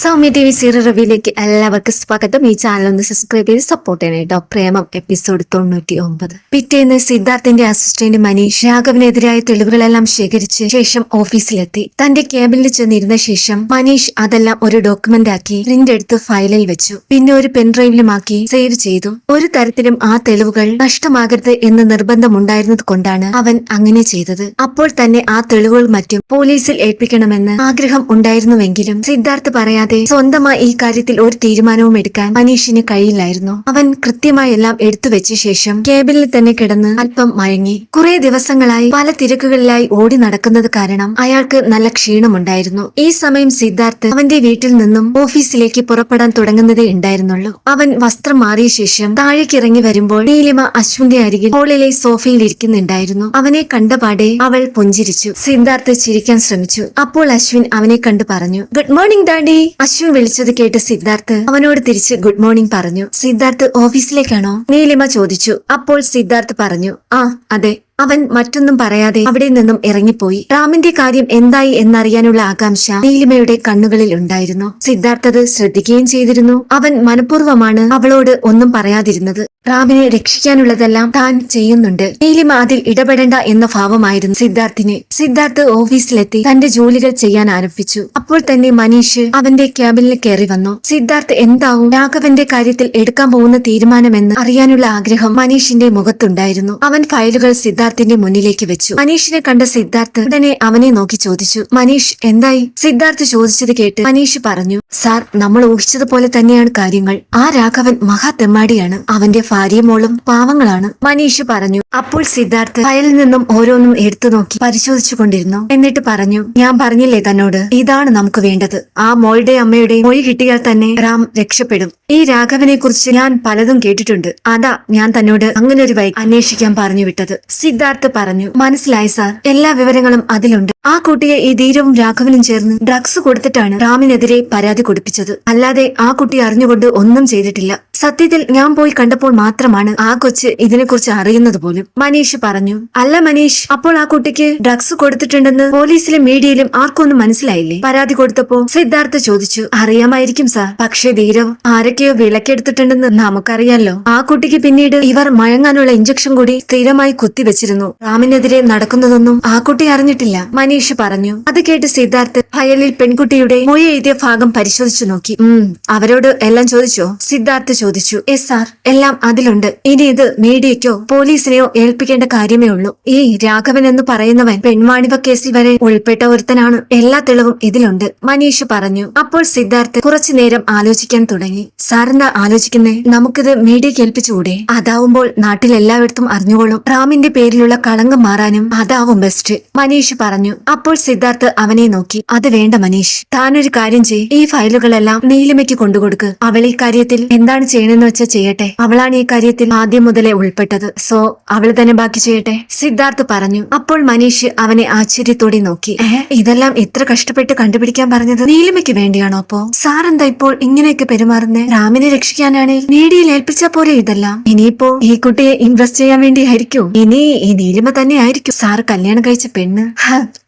Soumya T വി സീരിയൽ റിവ്യൂലേക്ക് എല്ലാവർക്കും സ്വാഗതം. ഈ ചാനൽ ഒന്ന് സബ്സ്ക്രൈബ് ചെയ്ത് സപ്പോർട്ട് ചെയ്യണം കേട്ടോ. പ്രേമം എപ്പിസോഡ് തൊണ്ണൂറ്റി ഒമ്പത് പിറ്റേന്ന് സിദ്ധാർത്ഥിന്റെ അസിസ്റ്റന്റ് മനീഷ് രാഘവിനെതിരായ തെളിവുകളെല്ലാം ശേഖരിച്ച് ശേഷം ഓഫീസിലെത്തി തന്റെ ക്യാബിനിൽ ചെന്നിരുന്ന ശേഷം മനീഷ് അതെല്ലാം ഒരു ഡോക്യുമെന്റ് ആക്കി പ്രിന്റ് എടുത്ത് ഫയലിൽ വെച്ചു. പിന്നെ ഒരു പെൻഡ്രൈവിലുമാക്കി സേവ് ചെയ്തു. ഒരു തരത്തിലും ആ തെളിവുകൾ നഷ്ടമാകരുത് എന്ന് നിർബന്ധമുണ്ടായിരുന്നത് കൊണ്ടാണ് അവൻ അങ്ങനെ ചെയ്തത്. അപ്പോൾ തന്നെ ആ തെളിവുകൾ മറ്റും പോലീസിൽ ഏൽപ്പിക്കണമെന്ന് ആഗ്രഹം ഉണ്ടായിരുന്നുവെങ്കിലും സിദ്ധാർത്ഥ് പറയാതെ സ്വന്തമായി ഈ കാര്യത്തിൽ ഒരു തീരുമാനവും എടുക്കാൻ മനീഷിന് കഴിയില്ലായിരുന്നു. അവൻ കൃത്യമായി എല്ലാം എടുത്തു വെച്ച ശേഷം കേബിളിൽ തന്നെ കിടന്ന് അല്പം മയങ്ങി. കുറെ ദിവസങ്ങളായി പല തിരക്കുകളിലായി ഓടി നടക്കുന്നത് കാരണം അയാൾക്ക് നല്ല ക്ഷീണമുണ്ടായിരുന്നു. ഈ സമയം സിദ്ധാർത്ഥ് അവന്റെ വീട്ടിൽ നിന്നും ഓഫീസിലേക്ക് പുറപ്പെടാൻ തുടങ്ങുന്നതേ ഉണ്ടായിരുന്നുള്ളൂ. അവൻ വസ്ത്രം മാറിയ ശേഷം താഴേക്ക് ഇറങ്ങി വരുമ്പോൾ നീലിമ അശ്വിന്റെ അരികിൽ ഹോളിലെ സോഫയിൽ ഇരിക്കുന്നുണ്ടായിരുന്നു. അവനെ കണ്ടപാടെ അവൾ പുഞ്ചിരിച്ചു. സിദ്ധാർത്ഥ് ചിരിക്കാൻ ശ്രമിച്ചു. അപ്പോൾ അശ്വിൻ അവനെ കണ്ടു പറഞ്ഞു ഗുഡ് മോർണിംഗ് ഡാഡി. അശ്വിൻ വിളിച്ചത് കേട്ട് സിദ്ധാർത്ഥ് അവനോട് തിരിച്ച് ഗുഡ് മോർണിംഗ് പറഞ്ഞു. സിദ്ധാർത്ഥ് ഓഫീസിലേക്കാണോ നീലിമ ചോദിച്ചു. അപ്പോൾ സിദ്ധാർത്ഥ് പറഞ്ഞു ആ അതെ. അവൻ മറ്റൊന്നും പറയാതെ അവിടെ നിന്നും ഇറങ്ങിപ്പോയി. റാമിന്റെ കാര്യം എന്തായി എന്നറിയാനുള്ള ആകാംക്ഷ നീലിമയുടെ കണ്ണുകളിൽ ഉണ്ടായിരുന്നു. സിദ്ധാർത്ഥത് ശ്രദ്ധിക്കുകയും ചെയ്തിരുന്നു. അവൻ മനഃപൂർവമാണ് അവളോട് ഒന്നും പറയാതിരുന്നത്. റാമിനെ രക്ഷിക്കാനുള്ളതെല്ലാം താൻ ചെയ്യുന്നുണ്ട്. നീലിമ അതിൽ ഇടപെടേണ്ട എന്ന ഭാവമായിരുന്നു സിദ്ധാർത്ഥിന്. സിദ്ധാർത്ഥ് ഓഫീസിലെത്തി തന്റെ ജോലികൾ ചെയ്യാൻ ആരംഭിച്ചു. അപ്പോൾ തന്നെ മനീഷ് അവന്റെ ക്യാബിനിൽ കയറി വന്നു. സിദ്ധാർത്ഥ് എന്താവും? രാഘവന്റെ കാര്യത്തിൽ എടുക്കാൻ പോകുന്ന തീരുമാനമെന്ന് അറിയാനുള്ള ആഗ്രഹം മനീഷിന്റെ മുഖത്തുണ്ടായിരുന്നു. അവൻ ഫയലുകൾ സിദ്ധാർത്ഥിന്റെ മുന്നിലേക്ക് വെച്ചു. മനീഷിനെ കണ്ട സിദ്ധാർത്ഥ് ഉടനെ അവനെ നോക്കി ചോദിച്ചു മനീഷ് എന്തായി? സിദ്ധാർത്ഥ് ചോദിച്ചത് കേട്ട് മനീഷ് പറഞ്ഞു സാർ നമ്മൾ ഊഹിച്ചതുപോലെ തന്നെയാണ് കാര്യങ്ങൾ. ആ രാഘവൻ മഹാതെമ്മാടിയാണ്. അവന്റെ ഭാര്യമോളും മോളും പാവങ്ങളാണ്. മനീഷ് പറഞ്ഞു അപ്പോൾ സിദ്ധാർത്ഥ് ഫയലിൽ നിന്നും ഓരോന്നും എടുത്തു നോക്കി പരിശോധിച്ചു കൊണ്ടിരുന്നു. എന്നിട്ട് പറഞ്ഞു ഞാൻ പറഞ്ഞില്ലേ തന്നോട്? ഇതാണ് നമുക്ക് വേണ്ടത്. ആ മോളുടെ അമ്മയുടെ മൊഴി കിട്ടിയാൽ തന്നെ റാം രക്ഷപ്പെടും. ഈ രാഘവനെ കുറിച്ച് ഞാൻ പലതും കേട്ടിട്ടുണ്ട്. അതാ ഞാൻ തന്നോട് അങ്ങനെ ഒരു വൈ അന്വേഷിക്കാൻ പറഞ്ഞു വിട്ടത്. സിദ്ധാർത്ഥ് പറഞ്ഞു മനസ്സിലായി സാർ. എല്ലാ വിവരങ്ങളും അതിലുണ്ട്. ആ കുട്ടിയെ ഈ ധീരവും രാഘവനും ചേർന്ന് ഡ്രഗ്സ് കൊടുത്തിട്ടാണ് റാമിനെതിരെ പരാതി കൊടുപ്പിച്ചത്. അല്ലാതെ ആ കുട്ടി അറിഞ്ഞുകൊണ്ട് ഒന്നും ചെയ്തിട്ടില്ല. സത്യത്തിൽ ഞാൻ പോയി കണ്ടപ്പോൾ മാത്രമാണ് ആ കൊച്ച് ഇതിനെക്കുറിച്ച് അറിയുന്നത് പോലും. മനീഷ് പറഞ്ഞു അല്ല മനീഷ് അപ്പോൾ ആ കുട്ടിക്ക് ഡ്രഗ്സ് കൊടുത്തിട്ടുണ്ടെന്ന് പോലീസിലും മീഡിയയിലും ആർക്കൊന്നും മനസ്സിലായില്ലേ? പരാതി കൊടുത്തപ്പോ സിദ്ധാർത്ഥ ചോദിച്ചു അറിയാമായിരിക്കും സാർ പക്ഷേ ധീരവ് ആരൊക്കെയോ വിലക്കെടുത്തിട്ടുണ്ടെന്ന് നമുക്കറിയാലോ. ആ കുട്ടിക്ക് പിന്നീട് ഇവർ മയങ്ങാനുള്ള ഇഞ്ചക്ഷൻ കൂടി സ്ഥിരമായി കുത്തിവെച്ചിരുന്നു. റാമിനെതിരെ നടക്കുന്നതൊന്നും ആ കുട്ടി അറിഞ്ഞിട്ടില്ല. മനീഷ് പറഞ്ഞു അത് കേട്ട് സിദ്ധാർത്ഥ് ഫയലിൽ പെൺകുട്ടിയുടെ മൊഴി എഴുതിയ ഭാഗം പരിശോധിച്ചു നോക്കി. ഉം അവരോട് എല്ലാം ചോദിച്ചോ? സിദ്ധാർത്ഥ് ചോദിച്ചു എസ് സാർ എല്ലാം അതിലുണ്ട്. ഇനി ഇത് മീഡിയയ്ക്കോ പോലീസിനെയോ ഏൽപ്പിക്കേണ്ട കാര്യമേ ഉള്ളൂ. ഈ രാഘവൻ എന്ന് പറയുന്നവൻ പെൺവാണിഭ കേസിൽ വരെ ഉൾപ്പെട്ട ഒരുത്തനാണ്. എല്ലാ തെളിവും ഇതിലുണ്ട് മനീഷ് പറഞ്ഞു. അപ്പോൾ സിദ്ധാർത്ഥ് കുറച്ചു നേരം ആലോചിക്കാൻ തുടങ്ങി. സാറെന്താ ആലോചിക്കുന്നേ? നമുക്കിത് മീഡിയയ്ക്ക് ഏൽപ്പിച്ചുകൂടെ? അതാവുമ്പോൾ നാട്ടിൽ എല്ലായിടത്തും അറിഞ്ഞുകൊള്ളും. റാമിന്റെ പേരിലുള്ള കളങ്കം മാറാനും അതാവും ബെസ്റ്റ് മനീഷ് പറഞ്ഞു. അപ്പോൾ സിദ്ധാർത്ഥ് അവനെ നോക്കി. അത് വേണ്ട മനീഷ്. താനൊരു കാര്യം ചെയ് ഈ ഫയലുകളെല്ലാം നീലിമയ്ക്ക് കൊണ്ടുകൊടുക്ക്. അവൾ ഈ കാര്യത്തിൽ എന്താണ് ചെയ്യണമെന്ന് വെച്ചാൽ ചെയ്യട്ടെ. അവളാണ് ഈ കാര്യത്തിൽ ആദ്യം മുതലേ ഉൾപ്പെട്ടത്. സോ അവൾ തന്നെ ബാക്കി ചെയ്യട്ടെ. സിദ്ധാർത്ഥ് പറഞ്ഞു. അപ്പോൾ മനീഷ് അവനെ ആശ്ചര്യത്തോടെ നോക്കി. ഇതെല്ലാം ഇത്ര കഷ്ടപ്പെട്ട് കണ്ടുപിടിക്കാൻ പറഞ്ഞത്? നീലിമയ്ക്ക് വേണ്ടിയാണോ അപ്പോ? സാർ എന്താ ഇപ്പോൾ ഇങ്ങനെയൊക്കെ പെരുമാറുന്നേ? രാമിനെ രക്ഷിക്കാനാണ്? മീഡിയയിൽ ഏൽപ്പിച്ച പോലെ ഇതെല്ലാം? ഇനിയിപ്പോ ഈ കുട്ടിയെ ഇൻവെസ്റ്റ് ചെയ്യാൻ വേണ്ടി ആയിരിക്കും ഇനി ഈ നീലിമ തന്നെ ആയിരിക്കും. സാർ കല്യാണം കഴിച്ച പെണ്ണ്.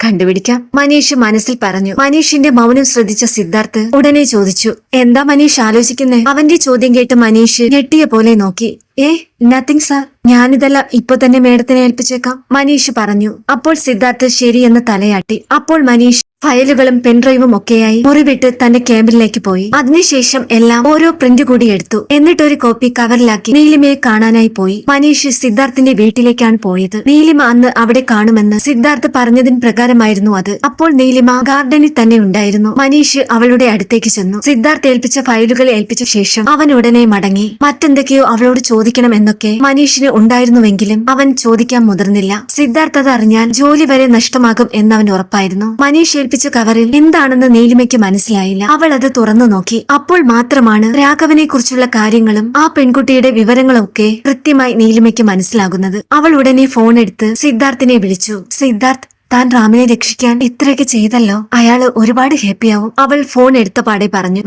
കണ്ടുപിടിക്കാം. മനീഷ് മനസ്സിൽ പറഞ്ഞു. മനീഷിന്റെ മൗനം ശ്രദ്ധിച്ച സിദ്ധാർത്ഥ് ഉടനെ ചോദിച്ചു. എന്താ മനീഷ് ആലോചിക്കുന്നേ? അവന്റെ ചോദ്യം കേട്ട് മനീഷ് ഞെട്ടിയ പോലെ നോക്കി. ഏ നത്തിങ് സാർ ഞാനിതെല്ലാം ഇപ്പൊ തന്നെ മേഡത്തിനെ ഏൽപ്പിച്ചേക്കാം മനീഷ് പറഞ്ഞു. അപ്പോൾ സിദ്ധാർത്ഥ് ശരിയെന്ന് തലയാട്ടി. അപ്പോൾ മനീഷ് ഫയലുകളും പെൻഡ്രൈവും ഒക്കെയായി മുറിവിട്ട് തന്റെ ക്യാബിനിലേക്ക് പോയി. അതിനുശേഷം എല്ലാം ഓരോ പ്രിന്റ് കൂടി എടുത്തു. എന്നിട്ടൊരു കോപ്പി കവറിലാക്കി നീലിമയെ കാണാനായി പോയി. മനീഷ് സിദ്ധാർത്ഥിന്റെ വീട്ടിലേക്കാണ് പോയത്. നീലിമ അന്ന് അവിടെ കാണുമെന്ന് സിദ്ധാർത്ഥ് പറഞ്ഞതിന് പ്രകാരമായിരുന്നു അത്. അപ്പോൾ നീലിമ ഗാർഡനിൽ തന്നെ ഉണ്ടായിരുന്നു. മനീഷ് അവളുടെ അടുത്തേക്ക് ചെന്നു. സിദ്ധാർത്ഥ് ഏൽപ്പിച്ച ഫയലുകൾ ഏൽപ്പിച്ച ശേഷം അവൻ ഉടനെ മടങ്ങി. മറ്റെന്തൊക്കെയോ അവളോട് ചോദിക്കണം എന്നൊക്കെ മനീഷിന് ഉണ്ടായിരുന്നുവെങ്കിലും അവൻ ചോദിക്കാൻ മുതിർന്നില്ല. സിദ്ധാർത്ഥ് അത് അറിഞ്ഞാൽ ജോലി വരെ നഷ്ടമാകും എന്നവൻ ഉറപ്പായിരുന്നു. മനീഷ് ഏൽപ്പിച്ച കവറിൽ എന്താണെന്ന് നീലിമയ്ക്ക് മനസ്സിലായില്ല. അവൾ അത് തുറന്നു നോക്കി. അപ്പോൾ മാത്രമാണ് രാഘവനെ കുറിച്ചുള്ള കാര്യങ്ങളും ആ പെൺകുട്ടിയുടെ വിവരങ്ങളൊക്കെ കൃത്യമായി നീലിമയ്ക്ക് മനസ്സിലാകുന്നത്. അവൾ ഉടനെ ഫോൺ എടുത്ത് സിദ്ധാർത്ഥിനെ വിളിച്ചു. സിദ്ധാർത്ഥ് താൻ റാമിനെ രക്ഷിക്കാൻ ഇത്രയൊക്കെ ചെയ്തല്ലോ? അയാൾ ഒരുപാട് ഹാപ്പിയാവും അവൾ ഫോൺ എടുത്ത പാടെ പറഞ്ഞു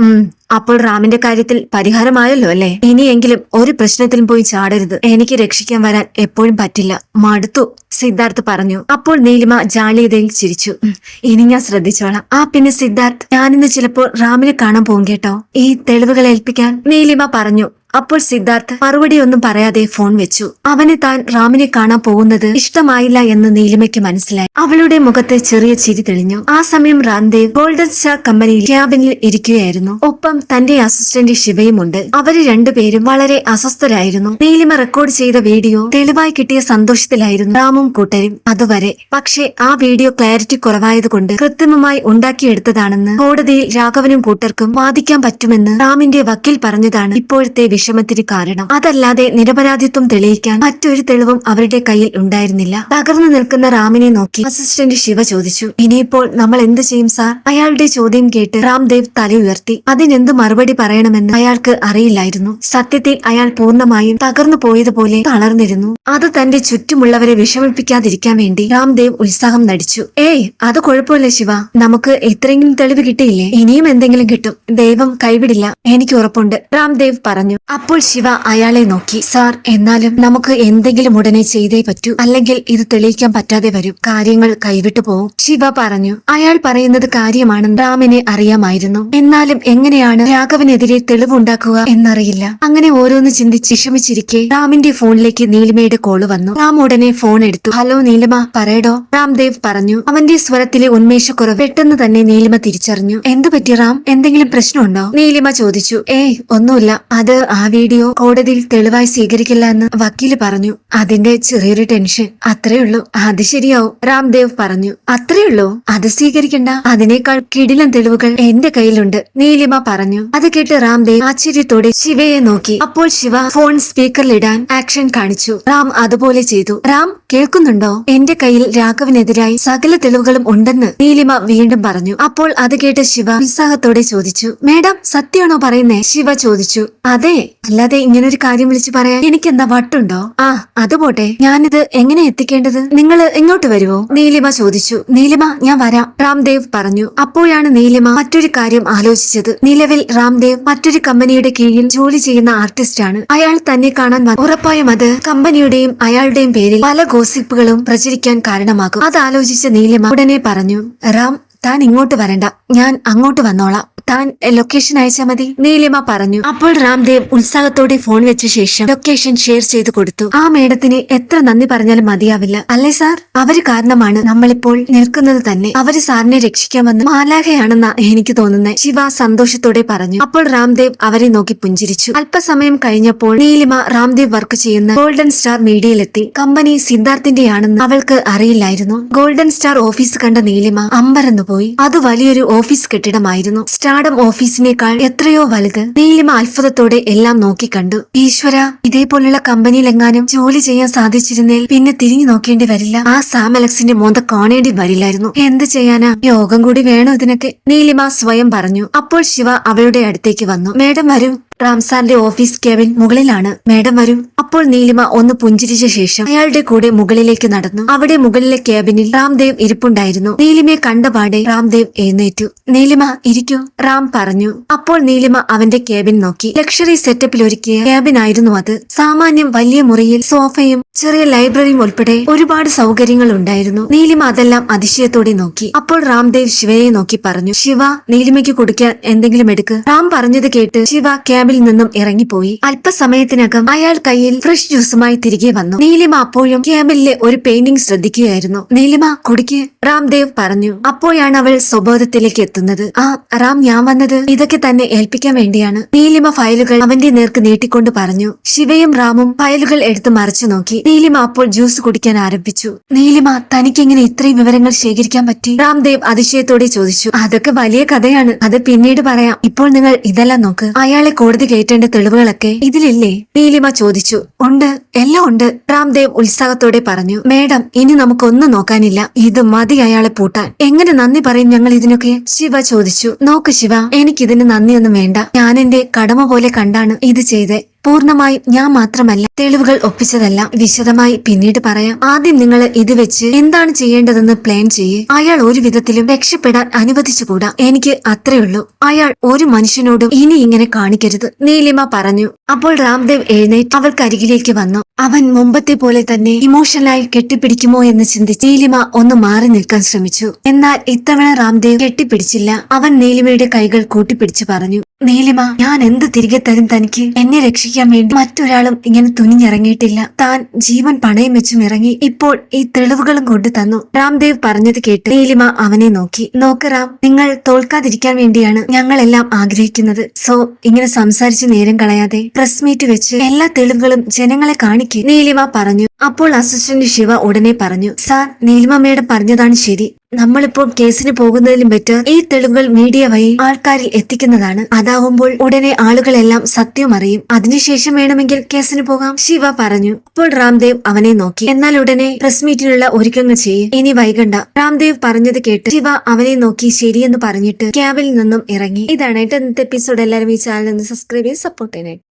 അപ്പോൾ റാമിന്റെ കാര്യത്തിൽ പരിഹാരമായല്ലോ അല്ലേ? ഇനിയെങ്കിലും ഒരു പ്രശ്നത്തിലും പോയി ചാടരുത്. എനിക്ക് രക്ഷിക്കാൻ വരാൻ എപ്പോഴും പറ്റില്ല. മടുത്തു സിദ്ധാർത്ഥ് പറഞ്ഞു. അപ്പോൾ നീലിമ ജാളിയതയിൽ ചിരിച്ചു ഇനി ഞാൻ ശ്രദ്ധിച്ചോളാം. ആ പിന്നെ സിദ്ധാർത്ഥ് ഞാനിന്ന് ചിലപ്പോൾ റാമിനെ കാണാൻ പോകും കേട്ടോ? ഈ തെളിവുകൾ ഏൽപ്പിക്കാൻ? നീലിമ പറഞ്ഞു അപ്പോൾ സിദ്ധാർത്ഥ് മറുപടിയൊന്നും പറയാതെ ഫോൺ വെച്ചു. അവന് താൻ റാമിനെ കാണാൻ പോകുന്നത് ഇഷ്ടമായില്ല എന്ന് നീലിമയ്ക്ക് മനസ്സിലായി. അവളുടെ മുഖത്ത് ചെറിയ ചിരി തെളിഞ്ഞു. ആ സമയം റാംദേവ് ഗോൾഡൻ സ്റ്റാർ കമ്പനിയിൽ ക്യാബിനിൽ ഇരിക്കുകയായിരുന്നു. ഒപ്പം തന്റെ അസിസ്റ്റന്റ് ശിവയും ഉണ്ട് അവർ രണ്ടുപേരും വളരെ അസ്വസ്ഥരായിരുന്നു. നീലിമ റെക്കോർഡ് ചെയ്ത വീഡിയോ തെളിവായി കിട്ടിയ സന്തോഷത്തിലായിരുന്നു റാമും കൂട്ടരും അതുവരെ. പക്ഷേ ആ വീഡിയോ ക്ലാരിറ്റി കുറവായതുകൊണ്ട് കൃത്രിമമായി ഉണ്ടാക്കിയെടുത്തതാണെന്ന് കോടതിയിൽ രാഘവനും കൂട്ടർക്കും വാദിക്കാൻ പറ്റുമെന്ന് റാമിന്റെ വക്കീൽ പറഞ്ഞതാണ് ഇപ്പോഴത്തെ വിഷമത്തിന് കാരണം. അതല്ലാതെ നിരപരാധിത്വം തെളിയിക്കാൻ മറ്റൊരു തെളിവും അവരുടെ കയ്യിൽ ഉണ്ടായിരുന്നില്ല. തകർന്നു നിൽക്കുന്ന റാമിനെ നോക്കി അസിസ്റ്റന്റ് ശിവ ചോദിച്ചു ഇനിയിപ്പോൾ നമ്മൾ എന്ത് ചെയ്യും സാർ? അയാളുടെ ചോദ്യം കേട്ട് രാംദേവ് തല ഉയർത്തി. അതിനെന്ത് മറുപടി പറയണമെന്ന് അയാൾക്ക് അറിയില്ലായിരുന്നു. സത്യത്തിൽ അയാൾ പൂർണമായും തകർന്നു പോയതുപോലെ തളർന്നിരുന്നു. അത് തന്റെ ചുറ്റുമുള്ളവരെ വിഷമിപ്പിക്കാതിരിക്കാൻ വേണ്ടി രാംദേവ് ഉത്സാഹം നടിച്ചു. ഏയ് അത് കുഴപ്പമില്ല ശിവ. നമുക്ക് ഇത്രയെങ്കിലും തെളിവ് കിട്ടിയില്ലേ? ഇനിയും എന്തെങ്കിലും കിട്ടും. ദൈവം കൈവിടില്ല. എനിക്ക് ഉറപ്പുണ്ട് രാംദേവ് പറഞ്ഞു. അപ്പോൾ ശിവ അയാളെ നോക്കി സാർ എന്നാലും നമുക്ക് എന്തെങ്കിലും ഉടനെ ചെയ്തേ പറ്റൂ. അല്ലെങ്കിൽ ഇത് തെളിയിക്കാൻ പറ്റാതെ വരും. കാര്യങ്ങൾ കൈവിട്ടു പോവും. ശിവ പറഞ്ഞു അയാൾ പറയുന്നത് കാര്യമാണെന്ന് റാമിനെ അറിയാമായിരുന്നു. എന്നാലും എങ്ങനെയാണ് രാഘവനെതിരെ തെളിവുണ്ടാക്കുക എന്നറിയില്ല. അങ്ങനെ ഓരോന്ന് ചിന്തിച്ച് വിഷമിച്ചിരിക്കെ രാമിന്റെ ഫോണിലേക്ക് നീലിമയുടെ കോൾ വന്നു. റാം ഉടനെ ഫോൺ എടുത്തു. ഹലോ നീലിമ. പറയടോ. രാംദേവ് പറഞ്ഞു അവന്റെ സ്വരത്തിലെ ഉന്മേഷക്കുറവ് പെട്ടെന്ന് തന്നെ നീലിമ തിരിച്ചറിഞ്ഞു. എന്തു പറ്റി റാം എന്തെങ്കിലും പ്രശ്നമുണ്ടോ? നീലിമ ചോദിച്ചു ഏയ് ഒന്നുമില്ല. അത് ആ വീഡിയോ കോടതിയിൽ തെളിവായി സ്വീകരിക്കില്ല എന്ന് വക്കീൽ പറഞ്ഞു. അതിന്റെ ചെറിയൊരു ടെൻഷൻ. അത്രയുള്ളൂ. അത് ശരിയാവും. രാംദേവ് പറഞ്ഞു. അത്രയുള്ളൂ. അത് സ്വീകരിക്കണ്ട. അതിനേക്കാൾ കിടിലൻ തെളിവുകൾ എന്റെ കയ്യിലുണ്ട്. നീലിമ പറഞ്ഞു. അത് കേട്ട് രാംദേവ് ആശ്ചര്യത്തോടെ ശിവയെ നോക്കി. അപ്പോൾ ശിവ ഫോൺ സ്പീക്കറിലിടാൻ ആക്ഷൻ കാണിച്ചു. റാം അതുപോലെ ചെയ്തു. റാം കേൾക്കുന്നുണ്ടോ? എന്റെ കയ്യിൽ രാഘവനെതിരായി സകല തെളിവുകളും ഉണ്ടെന്ന് നീലിമ വീണ്ടും പറഞ്ഞു. അപ്പോൾ അത് കേട്ട് ശിവ ഉത്സാഹത്തോടെ ചോദിച്ചു. മേഡം സത്യമാണോ പറയുന്നേ? ശിവ ചോദിച്ചു. അതെ അല്ലാതെ ഇങ്ങനെ ഒരു കാര്യം വിളിച്ചു പറയാൻ എനിക്ക് എന്താ വട്ടുണ്ടോ? ആ അത് പോട്ടെ. ഞാനിത് എങ്ങനെ എത്തിക്കേണ്ടത്? നിങ്ങൾ ഇങ്ങോട്ട് വരുവോ? നീലിമ ചോദിച്ചു. നീലിമ ഞാൻ വരാം. രാംദേവ് പറഞ്ഞു. അപ്പോഴാണ് നീലിമ മറ്റൊരു കാര്യം ആലോചിച്ചത്. നിലവിൽ രാംദേവ് മറ്റൊരു കമ്പനിയുടെ കീഴിൽ ജോലി ചെയ്യുന്ന ആർട്ടിസ്റ്റ് ആണ്. അയാൾ തന്നെ കാണാൻ. ഉറപ്പായും അത് കമ്പനിയുടെയും അയാളുടെയും പേരിൽ പല ഗോസിപ്പുകളും പ്രചരിക്കാൻ കാരണമാകും. അത് ആലോചിച്ച നീലിമ ഉടനെ പറഞ്ഞു റാം താൻ ഇങ്ങോട്ട് വരണ്ട. ഞാൻ അങ്ങോട്ട് വന്നോളാം. താൻ ലൊക്കേഷൻ അയച്ചാ മതി. നീലിമ പറഞ്ഞു. അപ്പോൾ രാംദേവ് ഉത്സാഹത്തോടെ ഫോൺ വെച്ച ശേഷം ലൊക്കേഷൻ ഷെയർ ചെയ്ത് കൊടുത്തു. ആ മേഡത്തിന് എത്ര നന്ദി പറഞ്ഞാലും മതിയാവില്ല. അല്ലേ സാർ അവർ കാരണമാണ് നമ്മളിപ്പോൾ നിൽക്കുന്നത് തന്നെ. അവർ സാറിനെ രക്ഷിക്കാൻ വന്ന മാലാഖയാണെന്നാ എനിക്ക് തോന്നുന്നത് ശിവ സന്തോഷത്തോടെ പറഞ്ഞു. അപ്പോൾ രാംദേവ് അവരെ നോക്കി പുഞ്ചിരിച്ചു. അല്പസമയം കഴിഞ്ഞപ്പോൾ നീലിമ രാംദേവ് വർക്ക് ചെയ്യുന്ന ഗോൾഡൻ സ്റ്റാർ മീഡിയയിലെത്തി. കമ്പനി സിദ്ധാർത്ഥിന്റെയാണെന്ന് അവൾക്ക് അറിയില്ലായിരുന്നു. ഗോൾഡൻ സ്റ്റാർ ഓഫീസ് കണ്ട നീലിമ അമ്പരന്നു പോയി അത് വലിയൊരു ഓഫീസ് കെട്ടിടമായിരുന്നു. സ്റ്റാർഡം ഓഫീസിനേക്കാൾ എത്രയോ വലുത്. നീലിമ അത്ഭുതത്തോടെ എല്ലാം നോക്കിക്കണ്ടു ഈശ്വര ഇതേപോലുള്ള കമ്പനിയിലെങ്ങാനും ജോലി ചെയ്യാൻ സാധിച്ചിരുന്നേൽ പിന്നെ തിരിഞ്ഞു നോക്കേണ്ടി വരില്ല. ആ സാം അലക്സിന്റെ മോന്ത കാണേണ്ടി വരില്ലായിരുന്നു. എന്ത് ചെയ്യാനാ? യോഗം കൂടി വേണോ ഇതിനൊക്കെ. നീലിമ സ്വയം പറഞ്ഞു. അപ്പോൾ ശിവ അവളുടെ അടുത്തേക്ക് വന്നു. മേഡം വരൂ. റാംസാറിന്റെ ഓഫീസ് കേബിൻ മുകളിലാണ്. മേഡം വരും. അപ്പോൾ നീലിമ ഒന്ന് പുഞ്ചിരിച്ച ശേഷം അയാളുടെ കൂടെ മുകളിലേക്ക് നടന്നു. അവിടെ മുകളിലെ കേബിനിൽ രാംദേവ് ഇരിപ്പുണ്ടായിരുന്നു. നീലിമയെ കണ്ടപാടെ രാംദേവ് എഴുന്നേറ്റു. നീലിമ ഇരിക്കൂ. റാം പറഞ്ഞു. അപ്പോൾ നീലിമ അവന്റെ കേബിൻ നോക്കി. ലക്ഷറി സെറ്റപ്പിൽ ഒരുക്കിയ ആയിരുന്നു അത്. സാമാന്യം വലിയ മുറിയിൽ സോഫയും ചെറിയ ലൈബ്രറിയും ഉൾപ്പെടെ ഒരുപാട് സൗകര്യങ്ങൾ ഉണ്ടായിരുന്നു. നീലിമ അതെല്ലാം അതിശയത്തോടെ നോക്കി. അപ്പോൾ രാംദേവ് ശിവയെ നോക്കി പറഞ്ഞു. ശിവ നീലിമയ്ക്ക് കൊടുക്കാൻ എന്തെങ്കിലും എടുക്ക്. റാം പറഞ്ഞത് കേട്ട് ശിവ ക്യാബിൽ നിന്നും ഇറങ്ങിപ്പോയി. അല്പസമയത്തിനകം അയാൾ കയ്യിൽ ഫ്രഷ് ജ്യൂസുമായി തിരികെ വന്നു. നീലിമ അപ്പോഴും ക്യാബിലെ ഒരു പെയിന്റിംഗ് ശ്രദ്ധിക്കുകയായിരുന്നു. നീലിമ കുടിക്ക്. രാംദേവ് പറഞ്ഞു അപ്പോഴാണ് അവൾ സ്വബോധത്തിലേക്ക് എത്തുന്നത്. ആ റാം ഞാൻ വന്നത് ഇതൊക്കെ തന്നെ ഏൽപ്പിക്കാൻ വേണ്ടിയാണ്. നീലിമ ഫയലുകൾ അവന്റെ നേർക്ക് നീട്ടിക്കൊണ്ട് പറഞ്ഞു ശിവയും റാമും ഫയലുകൾ എടുത്ത് മറിച്ചു നോക്കി. നീലിമ അപ്പോൾ ജ്യൂസ് കുടിക്കാൻ ആരംഭിച്ചു. നീലിമ തനിക്കെങ്ങനെ ഇത്രയും വിവരങ്ങൾ ശേഖരിക്കാൻ പറ്റി? രാംദേവ് അതിശയത്തോടെ ചോദിച്ചു അതൊക്കെ വലിയ കഥയാണ്. അത് പിന്നീട് പറയാം. ഇപ്പോൾ നിങ്ങൾ ഇതെല്ലാം നോക്ക്. അയാളെ കോടതി കയറ്റേണ്ട തെളിവുകളൊക്കെ ഇതിലില്ലേ? നീലിമ ചോദിച്ചു ഉണ്ട്. എല്ലാം ഉണ്ട്. രാംദേവ് ഉത്സാഹത്തോടെ പറഞ്ഞു മേഡം ഇനി നമുക്കൊന്നും നോക്കാനില്ല. ഇത് അയാളെ പൂട്ടാൻ. എങ്ങനെ നന്ദി പറയും ഞങ്ങൾ ഇതിനൊക്കെ? ശിവ ചോദിച്ചു. നോക്ക് ശിവ എനിക്കിതിന് നന്ദിയൊന്നും വേണ്ട. ഞാൻ എന്റെ കടമ പോലെ കണ്ടാണ് ഇത് ചെയ്തേ. പൂർണമായും ഞാൻ മാത്രമല്ല തെളിവുകൾ ഒപ്പിച്ചതല്ല വിശദമായി പിന്നീട് പറയാം. ആദ്യം നിങ്ങൾ ഇത് വെച്ച് എന്താണ് ചെയ്യേണ്ടതെന്ന് പ്ലാൻ ചെയ്യേ. അയാൾ ഒരു വിധത്തിലും രക്ഷപ്പെടാൻ അനുവദിച്ചുകൂടാ. എനിക്ക് അത്രയുള്ളൂ അയാൾ ഒരു മനുഷ്യനോടും ഇനി ഇങ്ങനെ കാണിക്കരുത്. നീലിമ പറഞ്ഞു. അപ്പോൾ രാംദേവ് എഴുന്നേറ്റ് അവൾക്കരികിലേക്ക് വന്നു. അവൻ മുമ്പത്തെ പോലെ തന്നെ ഇമോഷണലായി കെട്ടിപ്പിടിക്കുമോ എന്ന് ചിന്തിച്ച് നീലിമ ഒന്ന് മാറി നിൽക്കാൻ ശ്രമിച്ചു. എന്നാൽ ഇത്തവണ രാംദേവ് കെട്ടിപ്പിടിച്ചില്ല. അവൻ നീലിമയുടെ കൈകൾ കൂട്ടിപ്പിടിച്ചു പറഞ്ഞു. നീലിമ ഞാൻ എന്ത് തിരികെ തരും തനിക്ക്? എന്നെ രക്ഷിക്കാൻ വേണ്ടി മറ്റൊരാളും ഇങ്ങനെ തുനിഞ്ഞിറങ്ങിയിട്ടില്ല. താൻ ജീവൻ പണയം വെച്ചും ഇറങ്ങി ഇപ്പോൾ ഈ തെളിവുകളും കൊണ്ടു തന്നു. രാംദേവ് പറഞ്ഞത് കേട്ട് നീലിമ അവനെ നോക്കി. നോക്ക് റാം നിങ്ങൾ തോൽക്കാതിരിക്കാൻ വേണ്ടിയാണ് ഞങ്ങളെല്ലാം ആഗ്രഹിക്കുന്നത്. സോ ഇങ്ങനെ സംസാരിച്ച് നേരം കളയാതെ പ്രസ് മീറ്റ് വെച്ച് എല്ലാ തെളിവുകളും ജനങ്ങളെ കാണിക്കും. നീലിമ പറഞ്ഞു അപ്പോൾ അസിസ്റ്റന്റ് ശിവ ഉടനെ പറഞ്ഞു സാർ നീലിമ പറഞ്ഞതാണ് ശരി. നമ്മളിപ്പോൾ കേസിന് പോകുന്നതിലും ബെറ്റർ ഈ തെളിവുകൾ മീഡിയ വഴി ആൾക്കാരിൽ എത്തിക്കുന്നതാണ്. അതാവുമ്പോൾ ഉടനെ ആളുകളെല്ലാം സത്യം അറിയും. അതിനുശേഷം വേണമെങ്കിൽ കേസിന് പോകാം. ശിവ പറഞ്ഞു അപ്പോൾ രാംദേവ് അവനെ നോക്കി. എന്നാൽ ഉടനെ പ്രസ് മീറ്റിനുള്ള ഒരുക്കങ്ങൾ ചെയ്യും. ഇനി വൈകണ്ട. രാംദേവ് പറഞ്ഞത് കേട്ട് ശിവ അവനെ നോക്കി ശരിയെന്ന് പറഞ്ഞിട്ട് ക്യാബിൽ നിന്നും ഇറങ്ങി. ഇതാണ് ഇന്നത്തെ എപ്പിസോഡ്. എല്ലാവരും ഈ ചാനൽ സബ്സ്ക്രൈബ് ചെയ്ത് സപ്പോർട്ട് ചെയ്യാനായിട്ട്